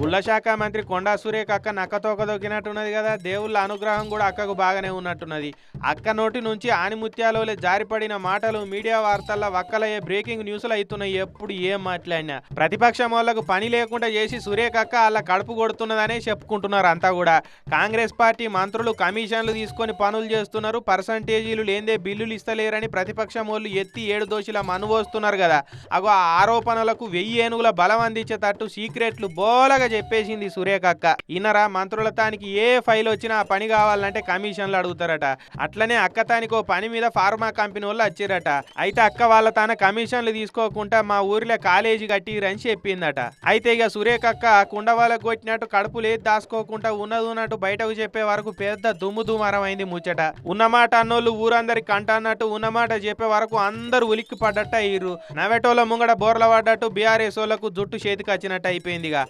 గుళ్ళ శాఖ మంత్రి కొండా సురేఖ అక్క నక్కతోక దొక్కినట్టున్నది కదా. దేవుళ్ళ అనుగ్రహం కూడా అక్కకు బాగానే ఉన్నట్టున్నది. అక్క నోటి నుంచి ఆనిముత్యాలోలే జారిపడిన మాటలు మీడియా వార్తల్లో వక్కలయ్యే బ్రేకింగ్ న్యూస్లు అవుతున్నాయి ఎప్పుడు ఏం మాట్లాడినా. ప్రతిపక్షం వాళ్ళకు పని లేకుండా చేసి సురేఖ అక్క అలా కడుపు కొడుతున్నదనే చెప్పుకుంటున్నారు అంతా కూడా. కాంగ్రెస్ పార్టీ మంత్రులు కమిషన్లు తీసుకొని పనులు చేస్తున్నారు. పర్సంటేజీలు లేదే బిల్లులు ఇస్తలేరని ప్రతిపక్షం వాళ్ళు ఎత్తి ఏడు దోషుల మనువోస్తున్నారు కదా. అగో ఆ ఆరోపణలకు వెయ్యి ఏనుగుల బలం అందించేటట్టు సీక్రెట్లు బోలగా చెప్పేసింది సురేఖ ఇనరా మంత్రులతానికి మంత్రుల తానికి ఏ ఫైల్ వచ్చినా ఆ పని కావాలంటే కమిషన్లు అడుగుతారట. అట్లనే అక్క తానికి ఓ పని మీద ఫార్మా కంపెనీ వాళ్ళు వచ్చిరట. అయితే అక్క వాళ్ళ తాన కమిషన్లు తీసుకోకుండా మా ఊర్లో కాలేజీ కట్టిరని చెప్పిందట. అయితే ఇక సురేఖ అక్క కుండ కొట్టినట్టు కడుపులు ఏది దాచుకోకుండా ఉన్నది ఉన్నట్టు బయటకు చెప్పే వరకు పెద్ద దుమ్ము దుమారం అయింది ముచ్చట. ఉన్నమాట అన్నోళ్ళు ఊరందరికి కంట అన్నట్టు ఉన్నమాట చెప్పే వరకు అందరూ ఉలిక్కి పడ్డట్టు అయ్యిర్రు. నవ్వేటోళ్ళ ముంగడ బోర్ల పడ్డట్టు బీఆర్ఎస్ వాళ్ళకు జుట్టు చేతికి వచ్చినట్టు అయిపోయిందిగా